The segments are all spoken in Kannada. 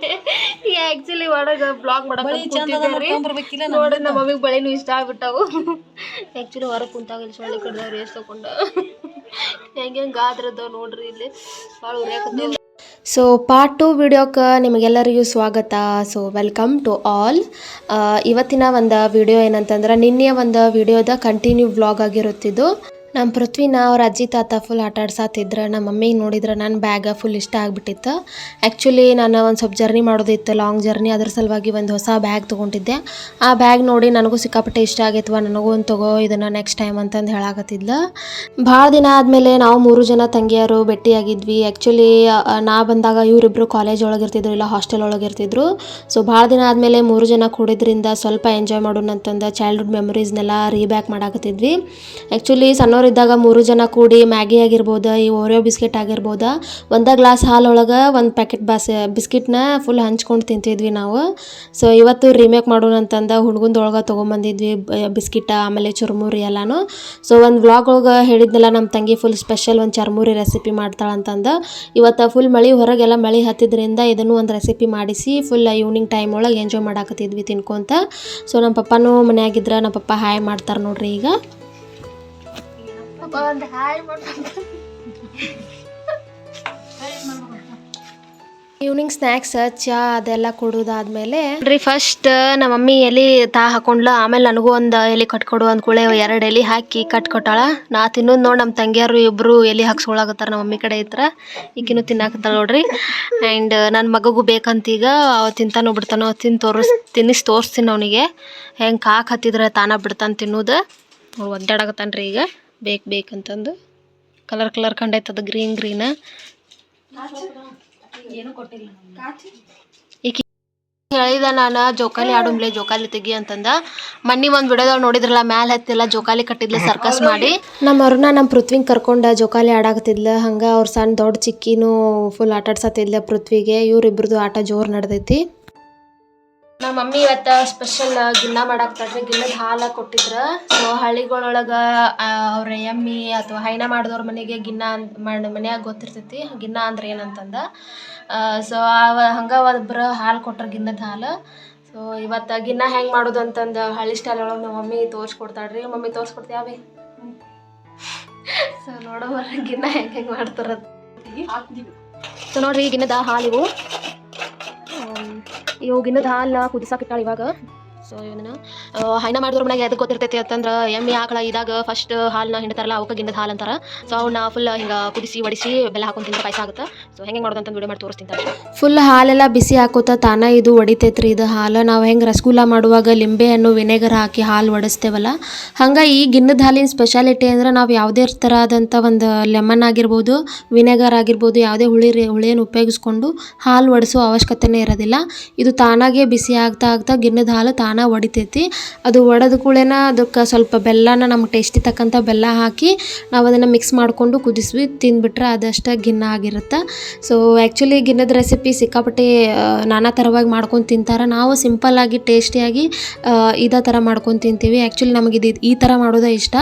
ಆಕ್ಚುಲಿ ಒಳಗ ಬ್ಲಾಗ್ ಮಾಡಕ್ ಬಳಿ ಚಂದ ನೋಡಿ ನಮ್ಮ ಮಮ್ಮಿಗೆ ಬಳಿನೂ ಇಷ್ಟ ಆಗ್ಬಿಟ್ಟಾವು. ಆ್ಯಕ್ಚುಲಿ ಹೊರಗೆ ಕುಂತಾಗ ಇಲ್ಲಿ ಸೊಳ್ಳೆ ಕಡ್ದ ರೇಸ್ ತಗೊಂಡ ಹೆಂಗೆ ಹೆಂಗೆ ಆದ್ರದ ನೋಡ್ರಿ ಇಲ್ಲಿ. ಭಾಳ ಉರಿಯಾಕತ್ತ ಸೊ ಪಾರ್ಟ್ ಟು ವಿಡಿಯೋಕ್ಕೆ ನಿಮಗೆಲ್ಲರಿಗೂ ಸ್ವಾಗತ. ಸೊ ವೆಲ್ಕಮ್ ಟು ಆಲ್ ಇವತ್ತಿನ ಒಂದು ವಿಡಿಯೋ ಏನಂತಂದ್ರೆ ನಿನ್ನೆ ಒಂದು ವಿಡಿಯೋದ ಕಂಟಿನ್ಯೂ ವ್ಲಾಗ್ ಆಗಿರುತ್ತಿದ್ದು. ನಮ್ಮ ಪೃಥ್ವಿನ ಅವ್ರ ಅಜ್ಜಿ, ತಾತ ಫುಲ್ ಆಟ ಆಡ್ಸಾತಿದ್ರು ನಮ್ಮ ಮಮ್ಮಿಗೆ ನೋಡಿದ್ರೆ ನನ್ನ ಬ್ಯಾಗ ಫುಲ್ ಇಷ್ಟ ಆಗಿಬಿಟ್ಟಿತ್ತು. ಆ್ಯಕ್ಚುಲಿ ನಾನು ಒಂದು ಸ್ವಲ್ಪ ಜರ್ನಿ ಮಾಡೋದಿತ್ತು ಲಾಂಗ್ ಜರ್ನಿ ಅದ್ರ ಸಲುವಾಗಿ ಒಂದು ಹೊಸ ಬ್ಯಾಗ್ ತೊಗೊಂಡಿದ್ದೆ. ಆ ಬ್ಯಾಗ್ ನೋಡಿ ನನಗೂ ಸಿಕ್ಕಾಪಟ್ಟೆ ಇಷ್ಟ ಆಗೈತವ, ನನಗೂ ಒಂದು ತಗೋ, ಇದನ್ನು ನೆಕ್ಸ್ಟ್ ಟೈಮ್ ಅಂತಂದು ಹೇಳಾಕತ್ತಿದ್ಲು. ಭಾಳ ದಿನ ಆದಮೇಲೆ ನಾವು ಮೂರು ಜನ ತಂಗಿಯರು ಭೇಟಿಯಾಗಿದ್ವಿ. ಆ್ಯಕ್ಚುಲಿ ನಾ ಬಂದಾಗ ಇವರಿಬ್ಬರು ಕಾಲೇಜ್ ಒಳಗಿರ್ತಿದ್ರು, ಇಲ್ಲ ಹಾಸ್ಟೆಲ್ ಒಳಗಿರ್ತಿದ್ರು. ಸೊ ಭಾಳ ದಿನ ಆದಮೇಲೆ ಮೂರು ಜನ ಕೂಡಿದ್ರಿಂದ ಸ್ವಲ್ಪ ಎಂಜಾಯ್ ಮಾಡೋಣ ಅಂತಂದು ಚೈಲ್ಡ್ಹುಡ್ ಮೆಮೊರೀಸ್ನೆಲ್ಲ ರೀಬ್ಯಾಕ್ ಮಾಡಾಕತ್ತಿದ್ವಿ. ಆ್ಯಕ್ಚುಲಿ ಸಣ್ಣವರಿದ್ದಾಗ ಮೂರು ಜನ ಕೂಡಿ ಮ್ಯಾಗಿ ಆಗಿರ್ಬೋದು, ಈ ಓರಿಯೋ ಬಿಸ್ಕೆಟ್ ಆಗಿರ್ಬೋದು? ಒಂದೇ ಗ್ಲಾಸ್ ಹಾಲೊಳಗೆ ಒಂದು ಪ್ಯಾಕೆಟ್ ಬಾಸ್, ಬಿಸ್ಕಿಟ್ನ ಫುಲ್ ಹಂಚ್ಕೊಂಡು ತಿಂತಿದ್ವಿ ನಾವು. ಸೊ ಇವತ್ತು ರೀಮೇಕ್ ಮಾಡೋಣ ಅಂತಂದು ಹುಡುಗಂದೊಳಗೆ ತೊಗೊಂಬಂದಿದ್ವಿ ಬಿಸ್ಕಿಟ, ಆಮೇಲೆ ಚುರುಮುರಿ ಎಲ್ಲಾನು. ಸೊ ಒಂದು ವ್ಲಾಗ್ ಒಳಗೆ ಹೇಳಿದ್ನಲ್ಲ ನಮ್ಮ ತಂಗಿ ಫುಲ್ ಸ್ಪೆಷಲ್ ಒಂದು ಚರ್ಮುರಿ ರೆಸಿಪಿ ಮಾಡ್ತಾಳೆ ಅಂತಂದು. ಇವತ್ತು ಫುಲ್ ಮಳೆ, ಹೊರಗೆಲ್ಲ ಮಳೆ ಹತ್ತಿದ್ರಿಂದ ಇದನ್ನು ಒಂದು ರೆಸಿಪಿ ಮಾಡಿಸಿ ಫುಲ್ ಈವ್ನಿಂಗ್ ಟೈಮ್ ಒಳಗೆ ಎಂಜಾಯ್ ಮಾಡಾಕತ್ತಿದ್ವಿ ತಿನ್ಕೊಂತ. ಸೊ ನಮ್ಮ ಪಪ್ಪನೂ ಮನೆಯಾಗಿದ್ರೆ ನಮ್ಮ ಪಪ್ಪ ಹಾಯ್ ಮಾಡ್ತಾರೆ ನೋಡ್ರಿ ಈಗ. ಒಂದು ಹಾಯ್ ಈವ್ನಿಂಗ್ ಸ್ನ್ಯಾಕ್ಸ್ ಚಾ ಅದೆಲ್ಲ ಕೊಡೋದಾದ್ಮೇಲೆ. ನೋಡ್ರಿ ಫಸ್ಟ್ ನಮ್ಮ ಮಮ್ಮಿ ಎಲೆ ತಾ ಹಾಕೊಂಡ್ಲ. ಆಮೇಲೆ ನನಗೂ ಒಂದು ಎಲೆ ಕಟ್ಕೊಡು ಅಂತ ಕೂಳೆ ಎರಡು ಎಲೆ ಹಾಕಿ ಕಟ್ಕೊಟ್ಟಾಳ. ನಾ ತಿನ್ನೋದು ನೋಡಿ ನಮ್ಮ ತಂಗಿಯರು ಇಬ್ರು ಎಲೆ ಹಾಕ್ಸ್ಕೊಳಕತ್ತಾರ ನಮ್ಮ ಮಮ್ಮಿ ಕಡೆ ಇತ್ರ. ಈಗಿನೂ ತಿನ್ನಾಕತ್ತಾಳ ನೋಡ್ರಿ. ಆ್ಯಂಡ್ ನನ್ನ ಮಗಗೂ ಬೇಕಂತ ಈಗ ಅವ ತಿಂತಾನೋ ಬಿಡ್ತಾನೋ ತಿನ್ ತೋರಿಸ್ ತಿನ್ನಿಸಿ ತೋರಿಸ್ತೀನಿ ಅವನಿಗೆ. ಹೆಂಗೆ ಕಾಕ್ ಹತ್ತಿದ್ರೆ ತಾನ ಬಿಡ್ತಾನೆ ತಿನ್ನೋದು. ನೋಡಿ ಒದ್ದಾಡಕತ್ತಾನ್ರಿ ಈಗ. ಬೇಕು ಬೇಕಂತಂದು ಕಲರ್ ಕಲರ್ ಕಂಡೈತದ ಗ್ರೀನ್ ಗ್ರೀನ್ ಈಕೆ ಹೇಳಿದ ನಾನು ಜೋಕಾಲಿ ಆಡುಂಬ್ಲೆ ಜೋಕಾಲಿ ತೆಗಿ ಅಂತಂದ. ಮನ್ನಿ ಒಂದು ವಿಡಿಯೋದಾಗ ನೋಡಿದ್ರಲ್ಲ ಮ್ಯಾಲ ಹತ್ತಿಲ್ಲ ಜೋಕಾಲಿ ಕಟ್ಟಿದ್ಲ ಸರ್ಕಸ್ ಮಾಡಿ. ನಮ್ಮ ಅರುಣ ನಮ್ಮ ಪೃಥ್ವಿಂಗ್ ಕರ್ಕೊಂಡ ಜೋಕಾಲಿ ಆಡಾಕತ್ತಿದ್ಲ. ಹಂಗೆ ಅವ್ರ ಸಣ್ಣ ದೊಡ್ಡ ಚಿಕ್ಕಿನೂ ಫುಲ್ ಆಟ ಆಡ್ಸತ್ತಿದ್ಲ ಪೃಥ್ವಿಗೆ. ಇವ್ರಿಬ್ರದ್ದು ಆಟ ಜೋರು ನಡೆದೈತಿ. ನಮ್ಮ ಮಮ್ಮಿ ಇವತ್ತು ಸ್ಪೆಷಲ್ ಗಿನ್ನ ಮಾಡಾಕ್ತಾಳ್ರಿ ಗಿನ್ನದ ಹಾಲು ಕೊಟ್ಟಿದ್ರ. ಸೊ ಹಳ್ಳಿಗಳೊಳಗೆ ಅವ್ರ ಎಮ್ಮಿ ಅಥವಾ ಹೈನ ಮಾಡಿದವ್ರ ಮನೆಗೆ ಗಿನ್ನ ಮಾಡಿ ಮನ್ಯಾಗ ಗೊತ್ತಿರ್ತೈತಿ. ಗಿನ್ನ ಅಂದ್ರೆ ಏನಂತಂದ. ಸೊ ಅವ ಹಂಗೆ ಒಬ್ರು ಹಾಲು ಕೊಟ್ರ ಗಿನ್ನದ ಹಾಲು. ಸೊ ಇವತ್ತು ಗಿನ್ನ ಹೆಂಗೆ ಮಾಡೋದು ಅಂತಂದು ಹಳ್ಳಿ ಸ್ಟೈಲ್ ಒಳಗೆ ನಮ್ಮ ಮಮ್ಮಿ ತೋರಿಸ್ಕೊಡ್ತಾಳ್ರಿ. ಮಮ್ಮಿ ತೋರಿಸ್ಕೊಡ್ತೀವಿ ಸೊ ನೋಡೋ ಗಿನ್ನ ಹೆಂಗೆ ಹೆಂಗೆ ಮಾಡ್ತಾರ ಸೊ ನೋಡ್ರಿ ಗಿನ್ನದ ಹಾಲು ಇವು ಆಮ್, ಇವು ಗಿನ್ನದ ಹಾಲನ್ನ ಕುದಿಸಾಕಿಟ್ಟಾಳ ಇವಾಗ. ಸೊ ಇವನ್ನ ಹೈನ ಮಾಡಿದ್ರ ಮನೆಗೆ ಎದಕ್ಕೆ ಗೊತ್ತಿರ್ತೈತಿ ಅಂತಂದ್ರೆ, ಎಮ್ಮೆ ಆಕಳ ಇದಾಗ ಫಸ್ಟ್ ಹಾಲ್ನ ಹಿಂಡ್ತಾರಲ್ಲ, ಅವಕ್ಕೆ ಗಿಂಡದ ಹಾಲು ಅಂತಾರ. ಸೊ ಅವನ್ನ ಫುಲ್ ಹಿಂಗೆ ಕುದಿಸಿ, ಒಡಿಸಿ, ಬೆಲ್ಲ ಹಾಕೊಂಡು ತಿಂದ್ರೆ ಪಾಯಸ ಆಗುತ್ತೆ. ಸೊ ಹೆಂಗೆ ಮಾಡೋದು ಅಂತ ವಿಡಿಯೋ ಮಾಡಿ ತೋರಿಸ್ತೀನಿ ಫುಲ್ ಹಾಲೆಲ್ಲ ಬಿಸಿ ಹಾಕೋತ ತಾನ ಇದು ಒಡಿತೈತ್ರಿ ಇದು ಹಾಲು. ನಾವು ಹೆಂಗೆ ರಸಗುಲ್ಲ ಮಾಡುವಾಗ ಲಿಂಬೆ ಹಣ್ಣು, ವಿನೆಗರ್ ಹಾಕಿ ಹಾಲು ಒಡಿಸ್ತೇವಲ್ಲ. ಹಂಗೆ ಈ ಗಿನ್ನದ ಹಾಲಿನ ಸ್ಪೆಷಾಲಿಟಿ ಅಂದ್ರೆ ನಾವು ಯಾವುದೇ ಥರದಂಥ ಒಂದು ಲೆಮನ್ ಆಗಿರ್ಬೋದು, ವಿನೆಗರ್ ಆಗಿರ್ಬೋದು, ಯಾವುದೇ ಹುಳಿ ಹುಳಿಯನ್ನು ಉಪಯೋಗಿಸ್ಕೊಂಡು ಹಾಲು ಒಡಿಸೋ ಅವಶ್ಯಕತೆನೇ ಇರೋದಿಲ್ಲ. ಇದು ತಾನಾಗೆ ಬಿಸಿ ಆಗ್ತಾ ಆಗ್ತಾ ಗಿನ್ನದ ಹಾಲು ತಾನ ಒಡಿತೈತಿ. ಅದು ಒಡೆದ ಕೂಡಲೇನ ಅದಕ್ಕೆ ಸ್ವಲ್ಪ ಬೆಲ್ಲನ ನಮ್ಗೆ ಟೇಸ್ಟಿ ತಕ್ಕಂಥ ಬೆಲ್ಲ ಹಾಕಿ ನಾವು ಅದನ್ನು ಮಿಕ್ಸ್ ಮಾಡಿಕೊಂಡು ಕುದಿಸ್ವಿ, ತಿಂದ್ಬಿಟ್ರೆ ಅದಷ್ಟೇ ಗಿನ್ನ ಆಗಿರುತ್ತೆ. ಸೊ ಆ್ಯಕ್ಚುಲಿ ಗಿನ್ನದ ರೆಸಿಪಿ ಸಿಕ್ಕಾಪಟ್ಟೆ ನಾನಾ ಥರವಾಗಿ ಮಾಡ್ಕೊಂಡು ತಿಂತಾರೆ. ನಾವು ಸಿಂಪಲ್ಲಾಗಿ ಟೇಸ್ಟಿಯಾಗಿ ಇದೇ ಥರ ಮಾಡ್ಕೊಂಡು ತಿಂತೀವಿ. ಆ್ಯಕ್ಚುಲಿ ನಮಗೆ ಇದು, ಈ ಥರ ಮಾಡೋದೇ ಇಷ್ಟ.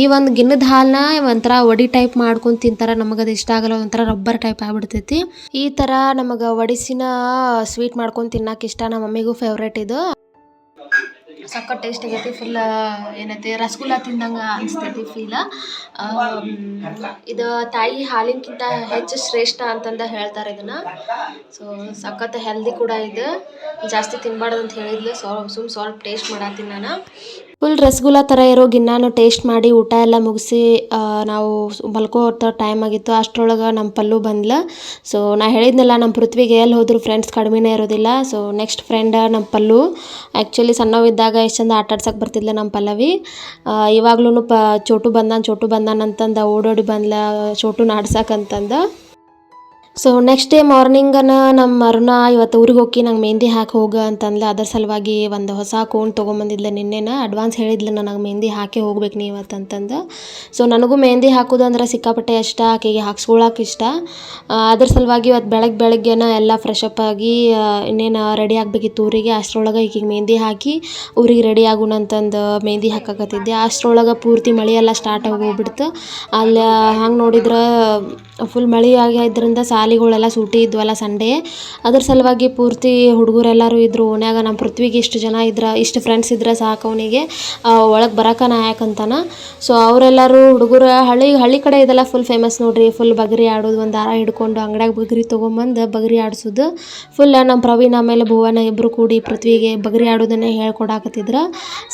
ಈ ಒಂದು ಗಿನ್ನದ ಹಾಲನ್ನ ಒಂಥರ ಒಡಿ ಟೈಪ್ ಮಾಡ್ಕೊಂಡು ತಿಂತಾರೆ. ನಮಗೆ ಅದು ಇಷ್ಟ ಆಗಲ್ಲ, ಒಂಥರ ರಬ್ಬರ್ ಟೈಪ್ ಆಗಿಬಿಡ್ತೈತಿ. ಈ ಥರ ನಮಗೆ ಒಡಿಸಿನ ಸ್ವೀಟ್ ಮಾಡ್ಕೊಂಡು ತಿನ್ನಕ್ಕೆ ಇಷ್ಟ. ನಮ್ಮ ಮಮ್ಮಿಗೂ ಫೇವ್ರೇಟ್ ಇದು. ಸಕ್ಕ ಟೇಸ್ಟ್ ಆಗೈತಿ ಫುಲ್ ಏನೈತಿ, ರಸಗುಲ್ಲ ತಿಂದಂಗೆ ಅನಿಸ್ತೈತಿ ಫೀಲ ಇದು ತಾಯಿ ಹಾಲಿನಕ್ಕಿಂತ ಹೆಚ್ಚು ಶ್ರೇಷ್ಠ ಅಂತಂದ ಹೇಳ್ತಾರೆ ಇದನ್ನ. ಸೊ ಸಖತ್ ಹೆಲ್ದಿ ಕೂಡ ಇದು. ಜಾಸ್ತಿ ತಿನ್ಬಾರ್ದು ಅಂತ ಹೇಳಿದ್ಲು. ಸ್ವಲ್ಪ ಸುಮ್ ಸ್ವಲ್ಪ ಟೇಸ್ಟ್ ಮಾಡತ್ತೀನಿ ನಾನು. ಫುಲ್ ರಸಗುಲ್ಲ ಥರ ಇರೋ ಗಿನ್ನಾನು ಟೇಸ್ಟ್ ಮಾಡಿ ಊಟ ಎಲ್ಲ ಮುಗಿಸಿ ನಾವು ಮಲ್ಕೋ ಟೈಮ್ ಆಗಿತ್ತು. ಅಷ್ಟರೊಳಗೆ ನಮ್ಮ ಪಲ್ಲು ಬಂದ್ಲ. ಸೊ ನಾ ಹೇಳಿದ್ನಲ್ಲ ನಮ್ಮ ಪೃಥ್ವಿಗೆ ಎಲ್ಲಿ ಹೋದ್ರು ಫ್ರೆಂಡ್ಸ್ ಕಡಿಮೆನೇ ಇರೋದಿಲ್ಲ. ಸೊ ನೆಕ್ಸ್ಟ್ ಫ್ರೆಂಡ್ ನಮ್ಮ ಪಲ್ಲು. ಆ್ಯಕ್ಚುಲಿ ಸಣ್ಣವಿದ್ದಾಗ ಎಷ್ಟು ಚಂದ ಆಟ ಆಡ್ಸಕ್ಕೆ ಬರ್ತಿದ್ಲ ನಮ್ಮ ಪಲ್ಲವಿ. ಇವಾಗ್ಲೂ ಪ, ಚೋಟು ಬಂದಾನ ಚೋಟು ಬಂದಾನ ಅಂತಂದು, ಓಡೋಡಿ ಬಂದ್ಲ ಚೋಟು ನಾಡ್ಸಕ್ಕಂತಂದ ಸೊ ನೆಕ್ಸ್ಟ್ ಡೇ ಮಾರ್ನಿಂಗನ ನಮ್ಮ ಅರುಣ ಇವತ್ತು ಊರಿಗೆ ಹೋಗಿ ನಂಗೆ ಮೆಹಂದಿ ಹಾಕಿ ಹೋಗ ಅಂತಂದ್ಲ. ಅದರ ಸಲುವಾಗಿ ಒಂದು ಹೊಸ ಕೋನ್ ತೊಗೊಂಬಂದಿದ್ಲ ನಿನ್ನೆನ. ಅಡ್ವಾನ್ಸ್ ಹೇಳಿದ್ಲು ನನಗೆ ಮೆಹಂದಿ ಹಾಕಿ ಹೋಗ್ಬೇಕು ಇವತ್ತು ಅಂತಂದು ಸೊ ನನಗೂ ಮೆಹಂದಿ ಹಾಕೋದು ಅಂದ್ರೆ ಸಿಕ್ಕಾಪಟ್ಟೆ ಇಷ್ಟ, ಆಕೆಗೆ ಹಾಕ್ಸ್ಕೊಳಕ್ಕೆ ಇಷ್ಟ. ಅದ್ರ ಸಲುವಾಗಿ ಇವತ್ತು ಬೆಳಗ್ಗೆ ಬೆಳಗ್ಗೆನ ಎಲ್ಲ ಫ್ರೆಶ್ ಅಪ್ ಆಗಿ ಇನ್ನೇನು ರೆಡಿ ಆಗಬೇಕಿತ್ತು ಊರಿಗೆ. ಅಷ್ಟರೊಳಗೆ ಈಕಿಗೆ ಮೆಹಂದಿ ಹಾಕಿ ಊರಿಗೆ ರೆಡಿ ಆಗೋಣ ಅಂತಂದು ಮೆಹಂದಿ ಹಾಕಕತ್ತಿದ್ದೆ. ಅಷ್ಟರೊಳಗೆ ಪೂರ್ತಿ ಮಳೆ ಎಲ್ಲ ಸ್ಟಾರ್ಟ್ ಆಗಿ ಹೋಗ್ಬಿಡ್ತು. ಅಲ್ಲಿ ಹಂಗೆ ನೋಡಿದ್ರೆ ಫುಲ್ ಮಳೆ ಆಗಿದ್ರಿಂದ ಸಾಲ ಸಾಲಿಗಳೆಲ್ಲ ಸೂಟಿ ಇದ್ವಲ್ಲ ಸಂಡೇ ಅದ್ರ ಸಲುವಾಗಿ ಪೂರ್ತಿ ಹುಡುಗರೆಲ್ಲರೂ ಇದ್ರು. ಓಣ್ಯಾಗ ನಮ್ಮ ಪೃಥ್ವಿಗೆ ಇಷ್ಟು ಜನ ಇದ್ರ, ಇಷ್ಟು ಫ್ರೆಂಡ್ಸ್ ಇದ್ರೆ ಸಾಕು ಅವನಿಗೆ. ಒಳಗೆ ಬರಕ ನಾ ಯಾಕಂತಾನ ಸೊ ಅವರೆಲ್ಲರೂ ಹುಡುಗರು ಹಳ್ಳಿ ಹಳ್ಳಿ ಕಡೆ ಇದೆಲ್ಲ ಫುಲ್ ಫೇಮಸ್ ನೋಡ್ರಿ. ಫುಲ್ ಬಗರಿ ಆಡೋದು, ಒಂದು ದಾರ ಹಿಡ್ಕೊಂಡು ಅಂಗಡ್ಯಾಗ ಬಗರಿ ತೊಗೊಂಬಂದು ಬಗರಿ ಆಡಿಸೋದು. ಫುಲ್ ನಮ್ಮ ಪ್ರವೀಣ್ ಆಮೇಲೆ ಭುವನ ಇಬ್ಬರು ಕೂಡಿ ಪೃಥ್ವಿಗೆ ಬಗರಿ ಆಡೋದನ್ನೇ ಹೇಳ್ಕೊಡಾಕತ್ತಿದ್ರು.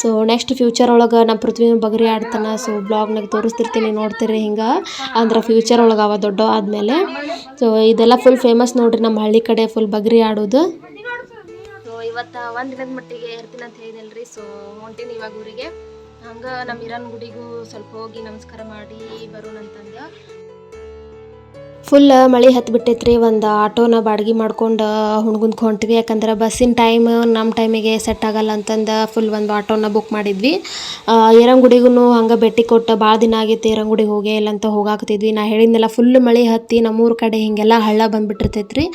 ಸೊ ನೆಕ್ಸ್ಟ್ ಫ್ಯೂಚರ್ ಒಳಗೆ ನಮ್ಮ ಪೃಥ್ವಿ ಬಗರಿ ಆಡ್ತಾನೆ. ಸೊ ಬ್ಲಾಗ್ನಾಗ ತೋರಿಸ್ತಿರ್ತೀನಿ, ನೋಡ್ತೀರಿ ಹಿಂಗೆ. ಅಂದ್ರೆ ಫ್ಯೂಚರ್ ಒಳಗೆ ಅವ ದೊಡ್ಡ ಆದಮೇಲೆ. ಸೊ ಇದೆಲ್ಲ ಫುಲ್ ಫೇಮಸ್ ನೋಡ್ರಿ ನಮ್ಮ ಹಳ್ಳಿ ಕಡೆ ಫುಲ್ ಬಗ್ರಿ ಆಡೋದು. ಸೊ ಇವತ್ತು ಒಂದು ದಿನದ ಮಟ್ಟಿಗೆ ಇರ್ತೀನಿ ಅಂತ ಹೇಳಿದಲ್ರಿ. ಸೊ ಹೊಂಟೀನಿ ಇವಾಗ ಊರಿಗೆ. ಹಂಗೆ ನಮ್ಮ ಇರನ್ ಗುಡಿಗೂ ಸ್ವಲ್ಪ ಹೋಗಿ ನಮಸ್ಕಾರ ಮಾಡಿ ಬರೋಣ ಅಂತಂದ ಫುಲ್ ಮಳೆ ಹತ್ತು ಬಿಟ್ಟೈತ್ರಿ ಒಂದು ಆಟೋನ ಬಾಡಿಗೆ ಮಾಡ್ಕೊಂಡು ಹುಣ್ಗುಂದ್ಕೆ ಹೊಂಟ್ವಿ. ಯಾಕಂದ್ರೆ ಬಸ್ಸಿನ ಟೈಮ್ ನಮ್ಮ ಟೈಮಿಗೆ ಸೆಟ್ ಆಗಲ್ಲ ಅಂತಂದು ಫುಲ್ ಒಂದು ಆಟೋನ ಬುಕ್ ಮಾಡಿದ್ವಿ. ಏರಂಗುಡಿಗೂ ಹಂಗೆ ಭೇಟಿ ಕೊಟ್ಟು ಭಾಳ ದಿನ ಆಗೈತಿ ಏರಂಗುಡಿಗೆ ಹೋಗಿ ಇಲ್ಲ ಅಂತ ಹೋಗಾಕತ್ತಿದ್ವಿ. ನಾ ಹೇಳಿದ್ನೆಲ್ಲ ಫುಲ್ ಮಳೆ ಹತ್ತಿ ನಮ್ಮೂರ ಕಡೆ ಹಿಂಗೆಲ್ಲ ಹಳ್ಳ ಬಂದುಬಿಟ್ಟಿರ್ತೈತ್ರಿ.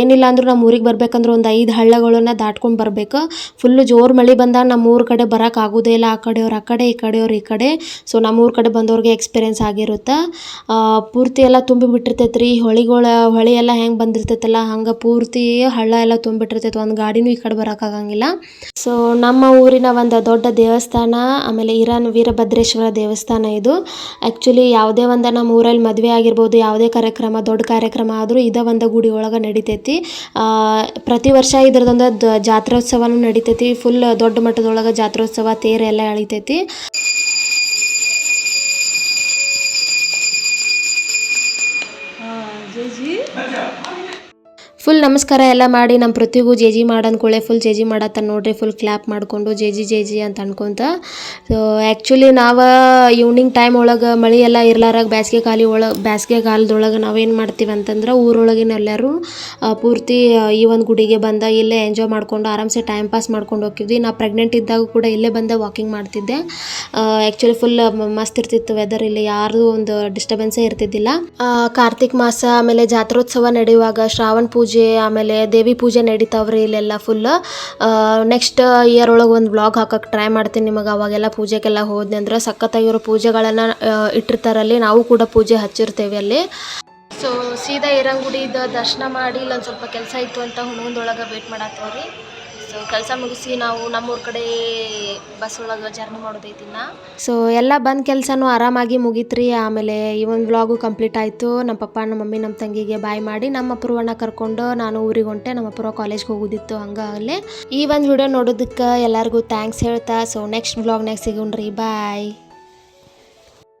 ಏನಿಲ್ಲ ಅಂದ್ರೂ ನಮ್ಮ ಊರಿಗೆ ಬರ್ಬೇಕಂದ್ರೆ ಒಂದು ಐದು ಹಳ್ಳಗಳನ್ನ ದಾಟ್ಕೊಂಡು ಬರಬೇಕು. ಫುಲ್ಲು ಜೋರು ಮಳೆ ಬಂದಾಗ ನಮ್ಮ ಊರ ಕಡೆ ಬರೋಕೆ ಆಗೋದೇ ಇಲ್ಲ. ಆ ಕಡೆಯವ್ರು ಆ ಕಡೆ, ಈ ಕಡೆಯವ್ರು ಈ ಕಡೆ. ಸೊ ನಮ್ಮ ಊರ ಕಡೆ ಬಂದವ್ರಿಗೆ ಎಕ್ಸ್ಪೀರಿಯನ್ಸ್ ಆಗಿರುತ್ತೆ. ಪೂರ್ತಿ ಎಲ್ಲ ತುಂಬಿ ರೀ ಹೊಳಿಗಳ ಹೊಳೆ ಎಲ್ಲ ಹೆಂಗೆ ಬಂದಿರ್ತೈತಲ್ಲ ಹಂಗ ಪೂರ್ತಿ ಹಳ್ಳ ಎಲ್ಲ ತುಂಬಿಟ್ಟಿರ್ತೈತೆ. ಒಂದು ಗಾಡಿನೂ ಈ ಕಡೆ ಬರೋಕ್ಕಾಗಂಗಿಲ್ಲ ಸೊ ನಮ್ಮ ಊರಿನ ಒಂದು ದೊಡ್ಡ ದೇವಸ್ಥಾನ ಆಮೇಲೆ ಇರಾನ್ ವೀರಭದ್ರೇಶ್ವರ ದೇವಸ್ಥಾನ ಇದು. ಆಕ್ಚುಲಿ ಯಾವುದೇ ಒಂದು ನಮ್ಮ ಊರಲ್ಲಿ ಮದುವೆ ಆಗಿರ್ಬೋದು ಯಾವುದೇ ಕಾರ್ಯಕ್ರಮ ದೊಡ್ಡ ಕಾರ್ಯಕ್ರಮ ಆದ್ರೂ ಇದೇ ಒಂದ ಗುಡಿ ಒಳಗೆ ನಡಿತೈತಿ. ಆ, ಪ್ರತಿ ವರ್ಷ ಇದ್ರದೊಂದು ಜಾತ್ರೋತ್ಸವನೂ ನಡಿತೈತಿ. ಫುಲ್ ದೊಡ್ಡ ಮಟ್ಟದೊಳಗೆ ಜಾತ್ರೋತ್ಸವ ತೇರು ಎಲ್ಲ ಎಳಿತೈತಿ. Entendi. ಫುಲ್ ನಮಸ್ಕಾರ ಎಲ್ಲ ಮಾಡಿ ನಮ್ಮ ಪೃಥ್ವಿಗೂ ಜೇಜಿ ಜಿ ಮಾಡಂದ್ಕೊಳ್ಳೆ ಫುಲ್ ಜೇಜಿ ಮಾಡತ್ತ ನೋಡ್ರಿ ಫುಲ್ ಕ್ಲ್ಯಾಪ್ ಮಾಡಿಕೊಂಡು ಜೆ ಜಿ ಜೆ ಜಿ ಅಂತ ಅನ್ಕೊಂತ. ಸೊ ಆ್ಯಕ್ಚುಲಿ ನಾವು ಈವ್ನಿಂಗ್ ಟೈಮ್ ಒಳಗೆ ಮಳೆ ಎಲ್ಲ ಇರ್ಲಾರಾಗ ಬ್ಯಾಸಿಗೆ ಕಾಲಿ ಒಳಗೆ ಬ್ಯಾಸಿಗೆ ಕಾಲದೊಳಗೆ ನಾವೇನು ಮಾಡ್ತೀವಿ ಅಂತಂದ್ರೆ ಊರೊಳಗಿನ ಎಲ್ಲರೂ ಪೂರ್ತಿ ಈ ಒಂದು ಗುಡಿಗೆ ಬಂದ ಇಲ್ಲೇ ಎಂಜಾಯ್ ಮಾಡ್ಕೊಂಡು ಆರಾಮ್ಸೆ ಟೈಮ್ ಪಾಸ್ ಮಾಡ್ಕೊಂಡು ಹೋಗ್ತಿದ್ವಿ. ನಾ ಪ್ರೆಗ್ನೆಂಟ್ ಇದ್ದಾಗ ಕೂಡ ಇಲ್ಲೇ ಬಂದ ವಾಕಿಂಗ್ ಮಾಡ್ತಿದ್ದೆ. ಆ್ಯಕ್ಚುಲಿ ಫುಲ್ ಮಸ್ತ್ ಇರ್ತಿತ್ತು ವೆದರ್ ಇಲ್ಲಿ ಯಾರು ಒಂದು ಡಿಸ್ಟರ್ಬೆನ್ಸೇ ಇರ್ತಿದ್ದಿಲ್ಲ. ಕಾರ್ತಿಕ್ ಮಾಸ, ಆಮೇಲೆ ಜಾತ್ರೋತ್ಸವ ನಡೆಯುವಾಗ ಶ್ರಾವಣ ಪೂಜೆ ಆಮೇಲೆ ದೇವಿ ಪೂಜೆ ನಡೀತಾವ್ರಿ ಇಲ್ಲೆಲ್ಲ ಫುಲ್ ನೆಕ್ಸ್ಟ್ ಇಯರ್ ಒಳಗೆ ಒಂದು ಬ್ಲಾಗ್ ಹಾಕಕ್ಕೆ ಟ್ರೈ ಮಾಡ್ತೀನಿ ನಿಮಗೆ, ಅವಾಗೆಲ್ಲ ಪೂಜೆಗೆಲ್ಲ ಹೋದ್ನಿ ಅಂದ್ರೆ ಸಖತ್ತಾಗಿರೋ ಪೂಜೆಗಳನ್ನು ಇಟ್ಟಿರ್ತಾರಲ್ಲಿ ನಾವು ಕೂಡ ಪೂಜೆ ಹಚ್ಚಿರ್ತೇವೆ ಅಲ್ಲಿ. ಸೊ ಸೀದಾ ಇರಂಗುಡಿದ ದರ್ಶನ ಮಾಡಿ ಇಲ್ಲೊಂದು ಸ್ವಲ್ಪ ಕೆಲಸ ಇತ್ತು ಅಂತ ಹುಣಗುಂದೊಳಗೆ ವೇಟ್ ಮಾಡತ್ತೇವ್ರಿ. ಸೊ, ಕೆಲಸ ಮುಗಿಸಿ ನಾವು ನಮ್ಮೂರ ಕಡೆ ಬಸ್ ಒಳಗೆ ಜರ್ನಿ ಮಾಡೋದೈತಿ ನಾ ಸೊ ಎಲ್ಲ ಬಂದ ಕೆಲಸನೂ ಆರಾಮಾಗಿ ಮುಗೀತ್ರಿ. ಆಮೇಲೆ ಈ ಒಂದು ವ್ಲಾಗು ಕಂಪ್ಲೀಟ್ ಆಯಿತು. ನಮ್ಮ ಪಪ್ಪ ನಮ್ಮ ಮಮ್ಮಿ ನಮ್ಮ ತಂಗಿಗೆ ಬಾಯ್ ಮಾಡಿ ನಮ್ಮ ಅಪೂರ್ವನ ಕರ್ಕೊಂಡು ನಾನು ಊರಿಗೆ ಹೊಂಟೆ. ನಮ್ಮ ಅಪೂರ್ವ ಕಾಲೇಜ್ಗೆ ಹೋಗೋದಿತ್ತು ಹಂಗೆ ಅಲ್ಲೇ ಈ ಒಂದು ವಿಡಿಯೋ ನೋಡೋದಕ್ಕೆ ಎಲ್ಲರಿಗೂ ಥ್ಯಾಂಕ್ಸ್ ಹೇಳ್ತಾ. So next ವ್ಲಾಗ್ನಾಗ ಸಿಗೋಣ್ರಿ. ಬಾಯ್